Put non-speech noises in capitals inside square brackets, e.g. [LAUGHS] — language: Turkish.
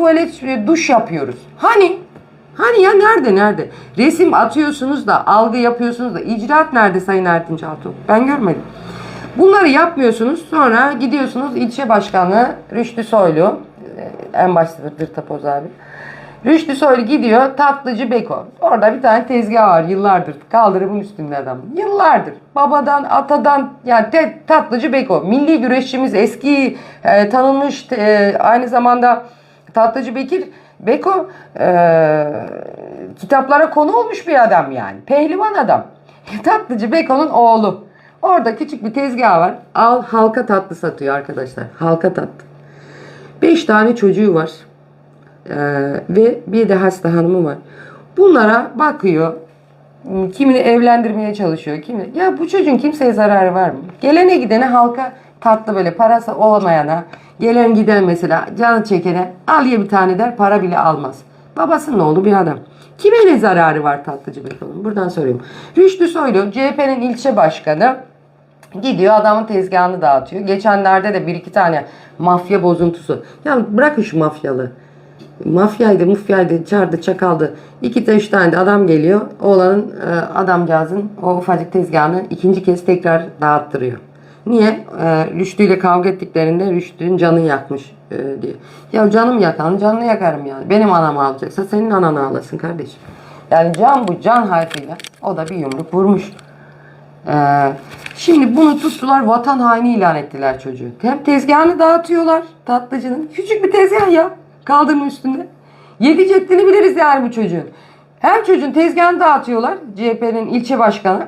tuvalet e, duş yapıyoruz. Hani? Hani ya nerede nerede? Resim atıyorsunuz da algı yapıyorsunuz da icraat nerede Sayın Ertinç Altuğ? Ben görmedim. Bunları yapmıyorsunuz. Sonra gidiyorsunuz ilçe başkanı Rüştü Soylu. e, En baştadır Tapoz abi. Rüştü Soylu gidiyor tatlıcı Beko. Orada bir tane tezgah var yıllardır. Kaldırımın üstünde adam. Yıllardır. Babadan, atadan yani te- tatlıcı Beko. Milli güreşçimiz eski e, tanınmış e, aynı zamanda tatlıcı Bekir Beko e, kitaplara konu olmuş bir adam yani. Pehlivan adam. [LAUGHS] Tatlıcı Beko'nun oğlu. Orada küçük bir tezgah var. Al halka tatlı satıyor arkadaşlar. Halka tatlı. Beş tane çocuğu var. Ee, ve bir de hasta hanımı var. Bunlara bakıyor. Kimini evlendirmeye çalışıyor. Kimi ya bu çocuğun kimseye zararı var mı? Gelene gidene halka tatlı böyle parası olamayana gelen giden mesela canı çekene al ye bir tane der para bile almaz. Babasının oğlu bir adam. Kime ne zararı var tatlıcı Beko'nun? Buradan sorayım. Rüştü Soylu CHP'nin ilçe başkanı Gidiyor adamın tezgahını dağıtıyor. Geçenlerde de bir iki tane mafya bozuntusu. Ya bırakın şu mafyalı. Mafyaydı, mufyaydı, çardı, çakaldı. İki de üç tane de adam geliyor. Oğlanın, e, adamcağızın o ufacık tezgahını ikinci kez tekrar dağıttırıyor. Niye? E, Rüştü ile kavga ettiklerinde Rüştü'nün canını yakmış e, diye. Ya canım yakan canını yakarım yani. Benim anamı alacaksa senin ananı alasın kardeşim. Yani can bu can harfiyle o da bir yumruk vurmuş. Ee, şimdi bunu tuttular vatan haini ilan ettiler çocuğu. Hem tezgahını dağıtıyorlar tatlıcının. Küçük bir tezgah ya kaldırımın üstünde. Yedi ceddini biliriz yani bu çocuğun. Hem çocuğun tezgahını dağıtıyorlar CHP'nin ilçe başkanı.